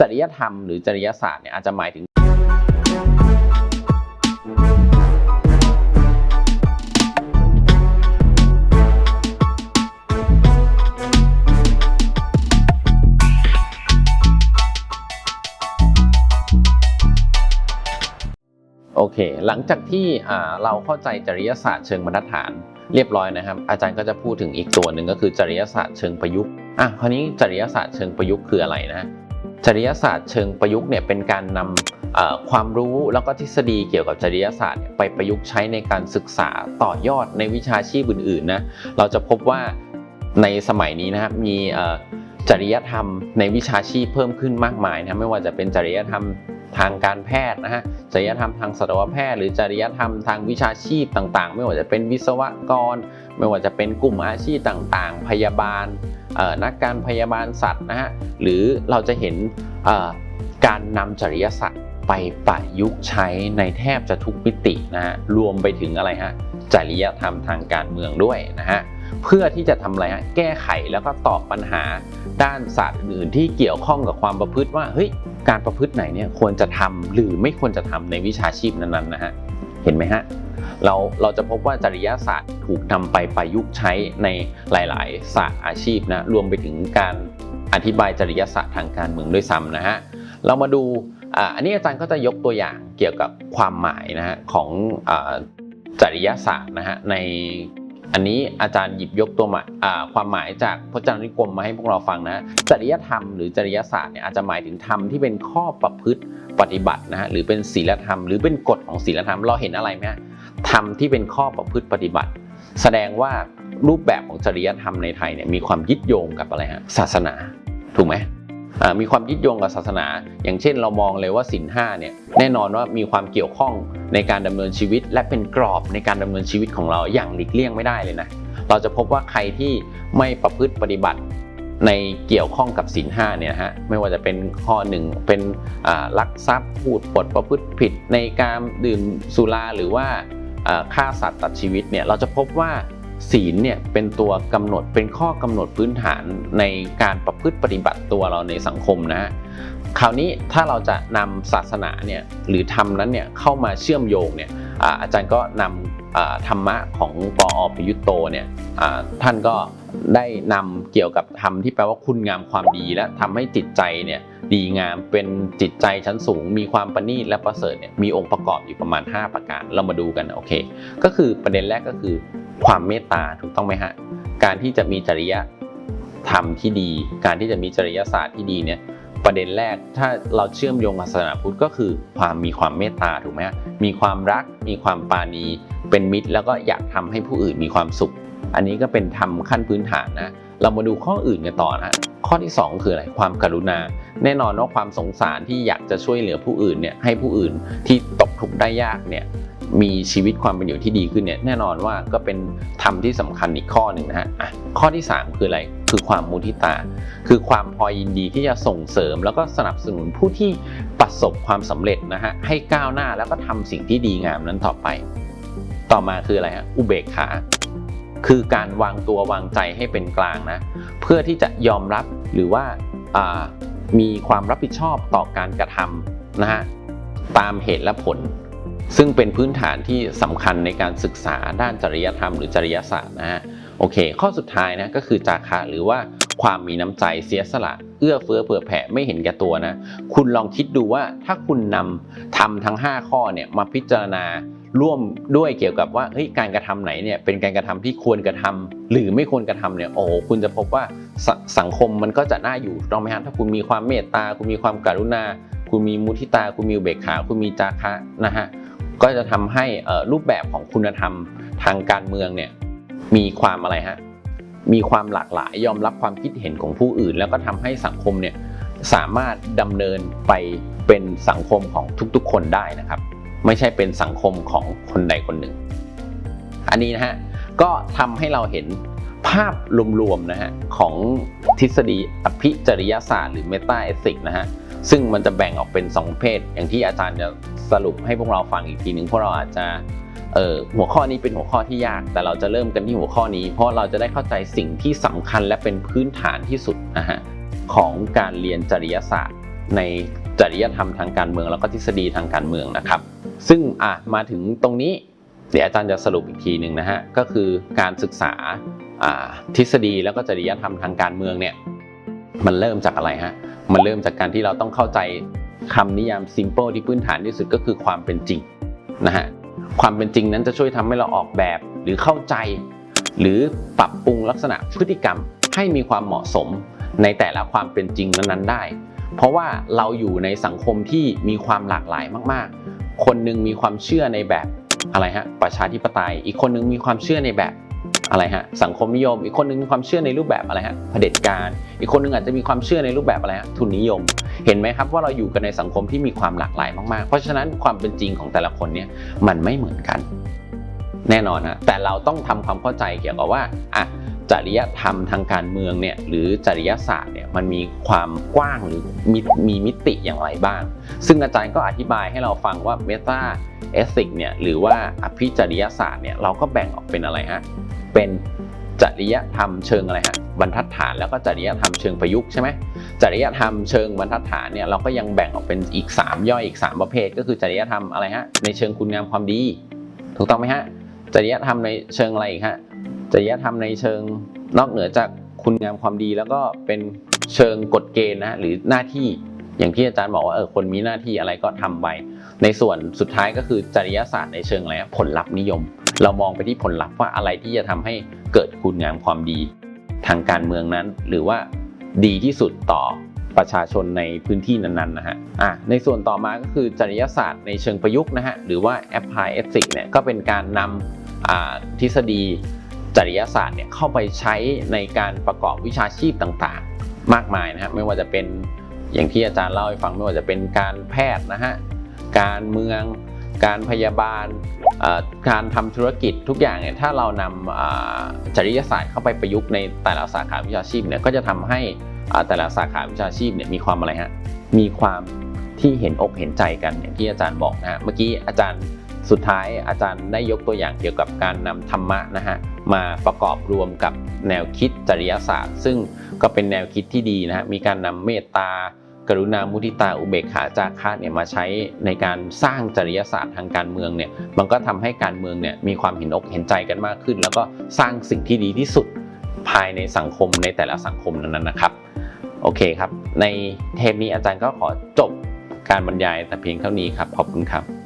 จริยธรรมหรือจริยศาสตร์เนี่ยอาจจะหมายถึงโอเค หลังจากที่เราเข้าใจจริยศาสตร์เชิงบรรทัดฐาน เรียบร้อยนะครับ อาจารย์ก็จะพูดถึงอีกตัวหนึ่งก็คือจริยศาสตร์เชิงประยุกต์ อะ คราวนี้จริยศาสตร์เชิงประยุกต์คืออะไรนะ จริยศาสตร์เชิงประยุกต์เนี่ยเป็นการนำความรู้แล้วก็ทฤษฎีเกี่ยวกับจริยศาสตร์ไปประยุกต์ใช้ในการศึกษาต่อยอดในวิชาชีพอื่นๆนะเราจะพบว่าในสมัยนี้นะครับมี จริยธรรมในวิชาชีพเพิ่มขึ้นมากมายนะไม่ว่าจะเป็นจริยธรรมทางการแพทย์นะฮะจริยธรรมทางสัตวแพทย์ หรือจริยธรรมทางวิชาชีพต่างๆ ไม่ว่าจะเป็นวิศวกร ไม่ว่าจะเป็นกลุ่มอาชีพต่างๆ พยาบาลเอ่อนักการพยาบาลสัตว์นะฮะหรือเราจะเห็นเอ่อการนำจริยศาสตร์ไปประยุกต์ใช้ในแทบจะทุกมิตินะฮะรวมไปถึงอะไรฮะจริยธรรมทางการเมืองด้วยนะฮะ เพื่อที่จะทำอะไรฮะแก้ไขแล้วก็ตอบปัญหาด้านศาสตร์อื่นที่เกี่ยวข้องกับความประพฤติว่าเฮ้ยการประพฤติไหนเนี่ยควรจะทำหรือไม่ควรจะทำในวิชาชีพนั้นๆนะฮะเห็นไหมฮะเราเราจะพบว่าจริยศาสตร์ถูกนำไปประยุกต์ใช้ในหลาย ๆ ศาสตร์อาชีพนะรวมไปถึงการอธิบายจริยศาสตร์ทางการเมืองด้วยซ้ำนะฮะเรามาดูอันนี้อาจารย์ก็จะยกตัวอย่างเกี่ยวกับความหมายนะฮะของอจริยศาสตร์นะฮะใน อันนี้อาจารย์หยิบยกตัวหมายความหมายจากพจนานุกรมมาให้พวกเราฟังนะจริยธรรมหรือจริยศาสตร์เนี่ยอาจจะหมายถึงธรรมที่เป็นข้อประพฤติปฏิบัตินะฮะหรือเป็นศีลธรรม หรือเป็นกฎของศีลธรรมเราเห็นอะไรไหมฮะธรรมที่เป็นข้อประพฤติปฏิบัติ แสดงว่ารูปแบบของจริยธรรมในไทยเนี่ยมีความยึดโยงกับอะไรฮะศาสนาถูกไหม มีความยึดโยงกับศาสนา อย่างเช่นเรามองเลยว่าศีลห้าเนี่ยแน่นอนว่ามีความเกี่ยวข้องในการดำเนินชีวิต และเป็นกรอบในการดำเนินชีวิตของเราอย่างหลีกเลี่ยงไม่ได้เลยนะเราจะพบว่าใครที่ไม่ประพฤติปฏิบัติในเกี่ยวข้องกับศีลห้าเนี่ยฮะไม่ว่าจะเป็นข้อหนึ่งเป็นลักทรัพย์พูดปดประพฤติผิดในการดื่มสุราหรือว่าฆ่าสัตว์ตัดชีวิตเนี่ยเราจะพบว่า ศีลเนี่ยเป็นตัวกำหนดเป็นข้อกำหนดพื้นฐานในการประพฤติปฏิบัติตัวเราในสังคมนะฮะคราวนี้ถ้าเราจะนำศาสนาเนี่ยหรือธรรมนั้นเนี่ยเข้ามาเชื่อมโยงเนี่ยอ่าอาจารย์ก็นำธรรมะของปออประยุตโตเนี่ยท่านก็ได้นำเกี่ยวกับธรรมที่แปลว่าคุณงามความดีและทำให้จิตใจเนี่ยดีงามเป็นจิตใจชั้นสูง มีความประณีตและประเสริฐเนี่ยมีองค์ประกอบอยู่ประมาณ 5 ประการเรามาดูกันโอเค ก็คือประเด็นแรกก็คือ ความเมตตาถูกต้องไหมฮะ การที่จะมีจริยธรรมที่ดี การที่จะมีจริยศาสตร์ที่ดีเนี่ยประเด็นแรกถ้าเราเชื่อมโยงกับศาสนาพุทธก็คือความมีความเมตตาถูกไหมมีความรัก มีความปาณีเป็นมิตร แล้วก็อยากทำให้ผู้อื่นมีความสุข อันนี้ก็เป็นธรรมขั้นพื้นฐานนะเรามาดูข้ออื่นกันต่อนะข้อที่สองคืออะไรความกรุณา แน่นอนว่าความสงสารที่อยากจะช่วยเหลือผู้อื่นเนี่ยให้ผู้อื่นที่ตกทุกข์ได้ยากเนี่ย มีชีวิตความเป็นอยู่ที่ดีขึ้นเนี่ยแน่นอนว่าก็เป็นธรรมที่สำคัญอีกข้อหนึ่งนะฮะข้อที่ 3 คืออะไรคือความมุทิตา คือความพอยินดีที่จะส่งเสริม แล้วก็สนับสนุนผู้ที่ประสบความสำเร็จนะฮะให้ก้าวหน้าแล้วก็ทำสิ่งที่ดีงามนั้นต่อไป ต่อมาคืออะไรฮะอุเบกขาคือการวางตัววางใจให้เป็นกลางนะ เพื่อที่จะยอมรับหรือว่าอ่ามีความรับผิดชอบต่อการกระทำนะฮะตามเหตุและผล ซึ่งเป็นพื้นฐานที่สำคัญในการศึกษาด้านจริยธรรมหรือจริยศาสตร์นะฮะโอเค ข้อสุดท้ายนะก็คือจาคะหรือว่าความมีน้ำใจเสียสละ เอื้อเฟื้อเผื่อแผ่ไม่เห็นแก่ตัวนะ คุณลองคิดดูว่าถ้าคุณนำทำทั้ง 5 ข้อเนี่ยมาพิจารณาร่วมด้วยเกี่ยวกับว่าเฮ้ยการกระทำไหนเนี่ยเป็นการกระทำที่ควรกระทำหรือไม่ควรกระทำเนี่ยโอ้โหคุณจะพบว่าสสังคมมันก็จะน่าอยู่ต้องไหมฮะถ้าคุณมีความเมตตา คุณมีความกรุณา คุณมีมุทิตา คุณมีเบกขา คุณมีจาคะนะฮะ ก็จะทำให้รูปแบบของคุณธรรมทางการเมืองเนี่ยมีความอะไรฮะมีความหลากหลายยอมรับความคิดเห็นของผู้อื่น แล้วก็ทำให้สังคมเนี่ยสามารถดำเนินไปเป็นสังคมของทุกๆ คนได้นะครับ ไม่ใช่เป็นสังคมของคนใดคนหนึ่ง อันนี้นะฮะก็ทำให้เราเห็นภาพรวมๆนะฮะของทฤษฎีอภิจริยศาสตร์หรือเมตาเอสิกนะฮะ ซึ่งมันจะแบ่งออกเป็น 2เภทอย่างที่อาจารย์จะสรุปให้พวกเราฟังอีกทีหนึ่งพวกเราอาจจะเออหัวข้อนี้เป็นหัวข้อที่ยาก แต่เราจะเริ่มกันที่หัวข้อนี้ เพราะเราจะได้เข้าใจสิ่งที่สำคัญและเป็นพื้นฐานที่สุดนะฮะของการเรียนจริยศาสตร์ ในจริยธรรมทางการเมืองแล้วก็ทฤษฎีทางการเมืองนะครับ ซึ่งอะมาถึงตรงนี้เดี๋ยวอาจารย์จะสรุปอีกทีหนึ่งนะฮะก็คือการศึกษาทฤษฎีแล้วก็จริยธรรมทางการเมืองเนี่ยมันเริ่มจากอะไรฮะ มันเริ่มจากการที่เราต้องเข้าใจคำนิยาม simple ที่พื้นฐานที่สุดก็คือความเป็นจริงนะฮะความเป็นจริงนั้นจะช่วยทำให้เราออกแบบหรือเข้าใจ หรือปรับปรุงลักษณะพฤติกรรมให้มีความเหมาะสมในแต่ละความเป็นจริงนั้นๆได้ เพราะว่าเราอยู่ในสังคมที่มีความหลากหลายมากๆ คนหนึงมีความเชื่อในแบบอะไรฮะประชาธิปไตย อีกคนหนึงมีความเชื่อในแบบ อะไรฮะสังคมนิยม อีกคนหนึงมีความเชื่อในรูปแบบอะไรฮะเผด็จการ อีกคนหนึงอาจจะมีความเชื่อในรูปแบบอะไรฮะทุนนิยม เห็นไหมครับว่าเราอยู่กันในสังคมที่มีความหลากหลายมากๆ เพราะฉะนั้นความเป็นจริงของแต่ละคนเนี่ยมันไม่เหมือนกัน แน่นอนฮะแต่เราต้องทำความเข้าใจเกี่ยวกับว่าอะ จริยธรรมทางการเมืองเนี่ยหรือจริยศาสตร์เนี่ยมันมีความกว้างหรือมีมีมิติอย่างไรบ้าง ซึ่งอาจารย์ก็อธิบายให้เราฟังว่าเมตาเอสิกเนี่ยหรือว่าอภิจริยศาสตร์เนี่ยเราก็แบ่งออกเป็นอะไรฮะเป็นจริยธรรมเชิงอะไรฮะบรรทัดฐานแล้วก็จริยธรรมเชิงประยุกต์ใช่ไหมจริยธรรมเชิงบรรทัดฐานเนี่ยเราก็ยังแบ่งออกเป็นอีก 3 ย่อยอีก 3 ประเภท ก็คือจริยธรรมอะไรฮะในเชิงคุณงามความดี ถูกต้องไหมฮะจริยธรรมในเชิงอะไรอีกฮะ จริยธรรมในเชิงนอกเหนือจากคุณงามความดีแล้วก็เป็นเชิงกฎเกณฑ์นะหรือหน้าที่อย่างที่อาจารย์บอกว่าเออคนมีหน้าที่อะไรก็ทำไป ในส่วนสุดท้ายก็คือจริยศาสตร์ในเชิงอะไรผลลัพธ์นิยม เรามองไปที่ผลลัพธ์ว่าอะไรที่จะทำให้เกิดคุณงามความดี ทางการเมืองนั้น หรือว่าดีที่สุดต่อประชาชนในพื้นที่นั้นๆนะฮะอะในส่วนต่อมาก็คือจริยศาสตร์ในเชิงประยุกต์นะฮะหรือว่า apply ethics เนี่ยก็เป็นการนำทฤษฎี จริยศาสตร์เนี่ยเข้าไปใช้ในการประกอบวิชาชีพต่างๆ มากมายนะฮะไม่ว่าจะเป็นอย่างที่อาจารย์เล่าให้ฟังไม่ว่าจะเป็นการแพทย์นะฮะการเมือง การพยาบาลการทำธุรกิจทุกอย่างเนี่ยถ้าเรานำจริยศาสตร์เข้าไปประยุกต์ในแต่ละสาขาวิชาชีพเนี่ยก็จะทำให้แต่ละสาขาวิชาชีพเนี่ยมีความอะไรฮะมีความที่เห็นอกเห็นใจกันอย่างที่อาจารย์บอกนะฮะเมื่อกี้อาจารย์ สุดท้ายอาจารย์ได้ยกตัวอย่างเกี่ยวกับการนำธรรมะนะฮะมาประกอบรวมกับแนวคิดจริยศาสตร์ ซึ่งก็เป็นแนวคิดที่ดีนะฮะมีการนำเมตตากรุณามุทิตาอุเบกขาจาคะเนี่ยมาใช้ในการสร้างจริยศาสตร์ทางการเมืองเนี่ยมันก็ทำให้การเมืองเนี่ยมีความเห็นอกเห็นใจกันมากขึ้น แล้วก็สร้างสิ่งที่ดีที่สุดภายในสังคมในแต่ละสังคมนั้นๆนะครับโอเคครับ ในเทปนี้อาจารย์ก็ขอจบการบรรยายแต่เพียงเท่านี้ครับขอบคุณครับ